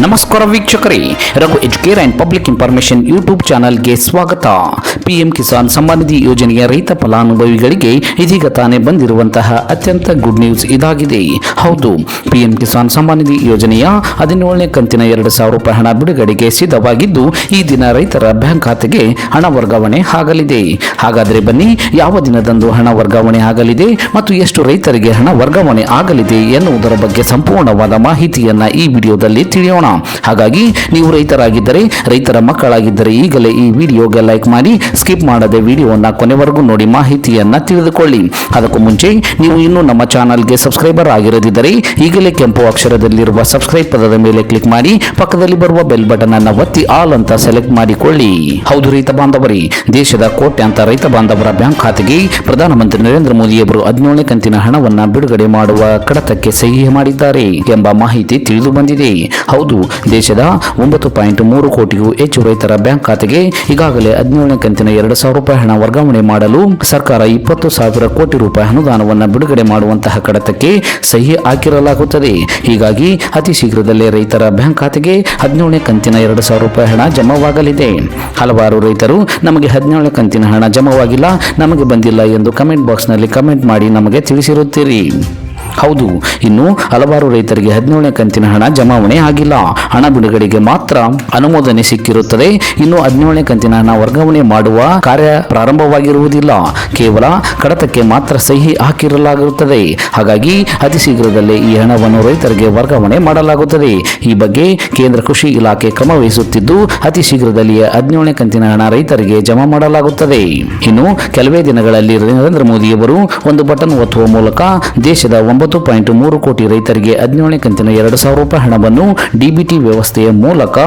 ನಮಸ್ಕಾರ ವೀಕ್ಷಕರೇ, Raghu educare and public information YouTube ಚಾನಲ್ಗೆ ಸ್ವಾಗತ. ಪಿಎಂ ಕಿಸಾನ್ ಸಮ್ಮಾನ್ ನಿಧಿ ಯೋಜನೆಯ ರೈತ ಫಲಾನುಭವಿಗಳಿಗೆ ಇದೀಗ ತಾನೇ ಬಂದಿರುವಂತಹ ಅತ್ಯಂತ ಗುಡ್ ನ್ಯೂಸ್ ಇದಾಗಿದೆ. ಹೌದು ಪಿಎಂ ಕಿಸಾನ್ ಸಮ್ಮಾನ್ ನಿಧಿ ಯೋಜನೆಯ ಹದಿನೇಳನೇ ಕಂತಿನ ಎರಡು ಸಾವಿರ ರೂಪಾಯಿ ಹಣ ಬಿಡುಗಡೆಗೆ ಸಿದ್ಧವಾಗಿದ್ದು, ಈ ದಿನ ರೈತರ ಬ್ಯಾಂಕ್ ಖಾತೆಗೆ ಹಣ ವರ್ಗಾವಣೆ ಆಗಲಿದೆ. ಹಾಗಾದರೆ ಬನ್ನಿ, ಯಾವ ದಿನದಂದು ಹಣ ವರ್ಗಾವಣೆ ಆಗಲಿದೆ ಮತ್ತು ಎಷ್ಟು ರೈತರಿಗೆ ಹಣ ವರ್ಗಾವಣೆ ಆಗಲಿದೆ ಎನ್ನುವುದರ ಬಗ್ಗೆ ಸಂಪೂರ್ಣವಾದ ಮಾಹಿತಿಯನ್ನು ಈ ವಿಡಿಯೋದಲ್ಲಿ ತಿಳಿಯೋಣ. ಹಾಗಾಗಿ ನೀವು ರೈತರಾಗಿದ್ದರೆ, ರೈತರ ಮಕ್ಕಳಾಗಿದ್ದರೆ ಈಗಲೇ ಈ ವಿಡಿಯೋಗೆ ಲೈಕ್ ಮಾಡಿ, ಸ್ಕಿಪ್ ಮಾಡದೆ ವಿಡಿಯೋನ ಕೊನೆವರೆಗೂ ನೋಡಿ, ಮಾಹಿತಿಯನ್ನು ತಿಳಿದುಕೊಳ್ಳಿ. ಅದಕ್ಕೂ ಮುಂಚೆ, ನೀವು ಇನ್ನೂ ನಮ್ಮ ಚಾನಲ್ಗೆ ಸಬ್ಸ್ಕ್ರೈಬರ್ ಆಗಿರದಿದ್ದರೆ, ಈಗಲೇ ಕೆಂಪು ಅಕ್ಷರದಲ್ಲಿರುವ ಸಬ್ಸ್ಕ್ರೈಬ್ ಪದದ ಮೇಲೆ ಕ್ಲಿಕ್ ಮಾಡಿ, ಪಕ್ಕದಲ್ಲಿ ಬರುವ ಬೆಲ್ ಬಟನ್ ಅನ್ನು ಒತ್ತಿ ಆಲ್ ಅಂತ ಸೆಲೆಕ್ಟ್ ಮಾಡಿಕೊಳ್ಳಿ. ಹೌದು ರೈತ ಬಾಂಧವರೇ, ದೇಶದ ಕೋಟ್ಯಾಂತ ರೈತ ಬಾಂಧವರ ಬ್ಯಾಂಕ್ ಖಾತೆಗೆ ಪ್ರಧಾನಮಂತ್ರಿ ನರೇಂದ್ರ ಮೋದಿಯವರು ಹದಿನೇಳನೇ ಕಂತಿನ ಹಣವನ್ನು ಬಿಡುಗಡೆ ಮಾಡುವ ಕಡತಕ್ಕೆ ಸಹಿ ಮಾಡಿದ್ದಾರೆ ಎಂಬ ಮಾಹಿತಿ ತಿಳಿದು ಬಂದಿದೆ. ಹೌದು ದೇಶದ ಒಂಬತ್ತು ಪಾಯಿಂಟ್ ಮೂರು ಕೋಟಿಗೂ ಹೆಚ್ಚು ರೈತರ ಬ್ಯಾಂಕ್ ಖಾತೆಗೆ ಈಗಾಗಲೇ ಹದಿನೇಳನೇ ಕಂತಿನ ಎರಡು ಸಾವಿರ ರೂಪಾಯಿ ಹಣ ವರ್ಗಾವಣೆ ಮಾಡಲು ಸರ್ಕಾರ ಇಪ್ಪತ್ತು ಸಾವಿರ ಕೋಟಿ ರೂಪಾಯಿ ಅನುದಾನವನ್ನು ಬಿಡುಗಡೆ ಮಾಡುವಂತಹ ಕಡತಕ್ಕೆ ಸಹಿ ಹಾಕಿರಲಾಗುತ್ತದೆ. ಹೀಗಾಗಿ ಅತಿ ಶೀಘ್ರದಲ್ಲೇ ರೈತರ ಬ್ಯಾಂಕ್ ಖಾತೆಗೆ ಹದಿನೇಳನೇ ಕಂತಿನ ಎರಡು ಸಾವಿರ ರೂಪಾಯಿ ಹಣ ಜಮಾವಾಗಲಿದೆ. ಹಲವಾರು ರೈತರು ನಮಗೆ ಹದಿನೇಳನೇ ಕಂತಿನ ಹಣ ಜಮಾವಾಗಿಲ್ಲ, ನಮಗೆ ಬಂದಿಲ್ಲ ಎಂದು ಕಮೆಂಟ್ ಬಾಕ್ಸ್ನಲ್ಲಿ ಕಮೆಂಟ್ ಮಾಡಿ ನಮಗೆ ತಿಳಿಸಿರುತ್ತೀರಿ. ಹೌದು, ಇನ್ನು ಹಲವಾರು ರೈತರಿಗೆ ಹದಿನೇಳನೇ ಕಂತಿನ ಹಣ ಜಮಾವಣೆ ಆಗಿಲ್ಲ. ಹಣ ಬಿಡುಗಡೆಗೆ ಮಾತ್ರ ಅನುಮೋದನೆ ಸಿಕ್ಕಿರುತ್ತದೆ. ಇನ್ನು ಹದಿನೇಳನೇ ಕಂತಿನ ಹಣ ವರ್ಗಾವಣೆ ಮಾಡುವ ಕಾರ್ಯ ಪ್ರಾರಂಭವಾಗಿರುವುದಿಲ್ಲ. ಕೇವಲ ಕಡತಕ್ಕೆ ಮಾತ್ರ ಸಹಿ ಹಾಕಿರಲಾಗುತ್ತದೆ. ಹಾಗಾಗಿ ಅತಿ ಶೀಘ್ರದಲ್ಲೇ ಈ ಹಣವನ್ನು ರೈತರಿಗೆ ವರ್ಗಾವಣೆ ಮಾಡಲಾಗುತ್ತದೆ. ಈ ಬಗ್ಗೆ ಕೇಂದ್ರ ಕೃಷಿ ಇಲಾಖೆ ಕ್ರಮ ವಹಿಸುತ್ತಿದ್ದು, ಅತಿ ಶೀಘ್ರದಲ್ಲಿಯೇ ಹದಿನೇಳನೇ ಕಂತಿನ ಹಣ ರೈತರಿಗೆ ಜಮಾ ಮಾಡಲಾಗುತ್ತದೆ. ಇನ್ನು ಕೆಲವೇ ದಿನಗಳಲ್ಲಿ ನರೇಂದ್ರ ಮೋದಿಯವರು ಒಂದು ಬಟನ್ ಒತ್ತುವ ಮೂಲಕ ದೇಶದ ಒಂಬತ್ತು ಪಾಯಿಂಟ್ ಮೂರು ಕೋಟಿ ರೈತರಿಗೆ ಹದಿನೇಳನೇ ಕಂತಿನ ಎರಡು ಸಾವಿರ ರೂಪಾಯಿ ಹಣವನ್ನು ಡಿಬಿಟಿ ವ್ಯವಸ್ಥೆಯ ಮೂಲಕ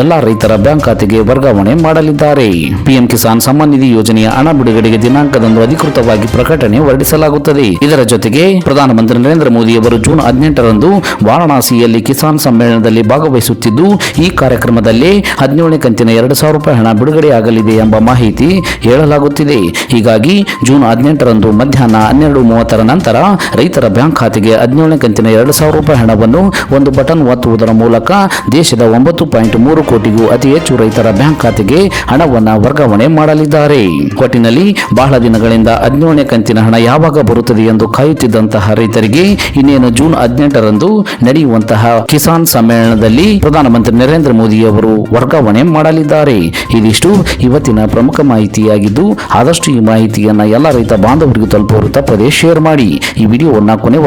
ಎಲ್ಲ ರೈತರ ಬ್ಯಾಂಕ್ ಖಾತೆಗೆ ವರ್ಗಾವಣೆ ಮಾಡಲಿದ್ದಾರೆ. ಪಿಎಂ ಕಿಸಾನ್ ಸಮ್ಮಾನ್ ನಿಧಿ ಯೋಜನೆಯ ಹಣ ಬಿಡುಗಡೆಗೆ ದಿನಾಂಕದಂದು ಅಧಿಕೃತವಾಗಿ ಪ್ರಕಟಣೆ ಹೊರಡಿಸಲಾಗುತ್ತದೆ. ಇದರ ಜೊತೆಗೆ ಪ್ರಧಾನಮಂತ್ರಿ ನರೇಂದ್ರ ಮೋದಿ ಅವರು ಜೂನ್ ಹದಿನೆಂಟರಂದು ವಾರಣಾಸಿಯಲ್ಲಿ ಕಿಸಾನ್ ಸಮ್ಮೇಳನದಲ್ಲಿ ಭಾಗವಹಿಸುತ್ತಿದ್ದು, ಈ ಕಾರ್ಯಕ್ರಮದಲ್ಲಿ ಹದಿನೇಳನೇ ಕಂತಿನ ಎರಡು ಸಾವಿರ ರೂಪಾಯಿ ಹಣ ಬಿಡುಗಡೆಯಾಗಲಿದೆ ಎಂಬ ಮಾಹಿತಿ ಹೇಳಲಾಗುತ್ತಿದೆ. ಹೀಗಾಗಿ ಜೂನ್ ಹದಿನೆಂಟರಂದು ಮಧ್ಯಾಹ್ನ ಹನ್ನೆರಡು ಮೂವತ್ತರ ನಂತರ ರೈತರ ಬ್ಯಾಂಕ್ ಖಾತೆಗೆ ಹದಿನೇಳನೇ ಕಂತಿನ ಎರಡು ಸಾವಿರ ರೂಪಾಯಿ ಹಣವನ್ನು ಒಂದು ಬಟನ್ ಒತ್ತುವುದರ ಮೂಲಕ ದೇಶದ ಒಂಬತ್ತು ಪಾಯಿಂಟ್ ಮೂರು ಕೋಟಿಗೂ ಅತಿ ಹೆಚ್ಚು ರೈತರ ಬ್ಯಾಂಕ್ ಖಾತೆಗೆ ಹಣವನ್ನು ವರ್ಗಾವಣೆ ಮಾಡಲಿದ್ದಾರೆ. ಒಟ್ಟಿನಲ್ಲಿ ಬಹಳ ದಿನಗಳಿಂದ ಹದಿನೇಳನೇ ಕಂತಿನ ಹಣ ಯಾವಾಗ ಬರುತ್ತದೆ ಎಂದು ಕಾಯುತ್ತಿದ್ದಂತಹ ರೈತರಿಗೆ ಇನ್ನೇನು ಜೂನ್ ಹದಿನೆಂಟರಂದು ನಡೆಯುವಂತಹ ಕಿಸಾನ್ ಸಮ್ಮೇಳನದಲ್ಲಿ ಪ್ರಧಾನಮಂತ್ರಿ ನರೇಂದ್ರ ಮೋದಿ ಅವರು ವರ್ಗಾವಣೆ ಮಾಡಲಿದ್ದಾರೆ. ಇದಿಷ್ಟು ಇವತ್ತಿನ ಪ್ರಮುಖ ಮಾಹಿತಿಯಾಗಿದ್ದು ಆದಷ್ಟು ಈ ಮಾಹಿತಿಯನ್ನು ಎಲ್ಲ ರೈತ ಬಾಂಧವರಿಗೂ ತಪ್ಪದೆ ಶೇರ್ ಮಾಡಿ. ಈ ವಿಡಿಯೋವನ್ನು ಕೊನೆವರೆಗೂ